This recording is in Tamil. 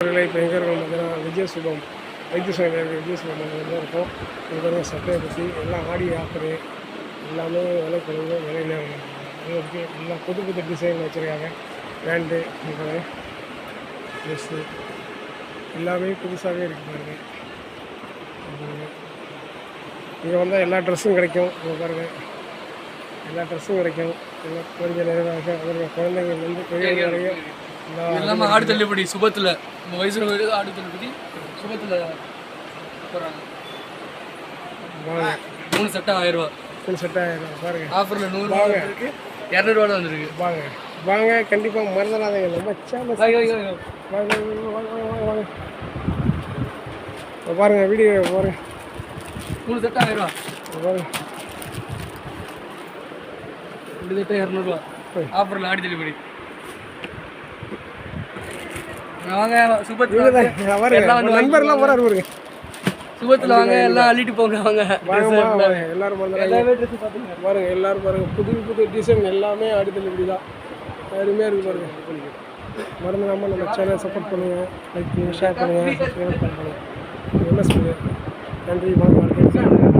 அவர்களை இப்போ எங்கே இருக்கோம் பார்த்தீங்கன்னா விஜயசுபம் வைத்தியசாலை விஜய் சுபம் இது பாருங்க சட்டையை பற்றி எல்லாம் ஆடி ஆஃபரு எல்லாமே விலை குறைவு விலையில இருக்குது எல்லாம் புது புது டிசைன் வச்சுருக்காங்க. பேண்ட்டு ட்ரெஸ்ஸு எல்லாமே புதுசாகவே இருக்குது பாருங்கள் இங்கே வந்தால் எல்லா ட்ரெஸ்ஸும் கிடைக்கும். இங்கே பாருங்கள் எல்லா ட்ரெஸ்ஸும் கிடைக்கும். எல்லாம் கொஞ்சம் நிறைவாக அவர்கள் குழந்தைங்க வந்து எல்லாமே ஆடு தள்ளுபடி சுபத்தில். நம்ம வருது ஆடு தள்ளுபடி சுபத்தில் போகிறாங்க வாங்க. மூணு சட்டம் ஆயிரம் ரூபா ஃபுல் செட் ஆகிடும் பாருங்கள் ஆஃபரில் நூறுரூவா இருக்கு இரநூறுவா வந்திருக்கு. வாங்க. வாங்க கண்டிப்பாக மறந்துடாதீங்க. நம்ம சேனல். வாங்க வாங்க, வாங்க வாங்க வாங்க பாருங்க வீடியோ பாருங்க. மூணு சட்டம் ஆயிரம் ரூபா பாருங்க. ரெண்டு சட்டம் இரநூறுவா ஆஃபரில் ஆடி தள்ளுபடி. வாங்க சுபத்தில் எல்லாம் நண்பர்லாம் போறாரு பாருங்க சுபத்தில் வாங்க எல்லாம் அள்ளிட்டு போங்க வாங்க. எல்லாரும் பாருங்க. எல்லாரும் பாருங்க. புது புது டிசைன் எல்லாமே அடுத்த இப்படி தான் அருமையாக இருக்கு பாருங்க. மறந்துடாம நம்ம சேனல் சப்போர்ட் பண்ணுங்க. லைக் பண்ணுங்க ஷேர் பண்ணுங்க சப்ஸ்கிரைப் பண்ணுங்க. எம்எஸ் நன்றி வணக்கம்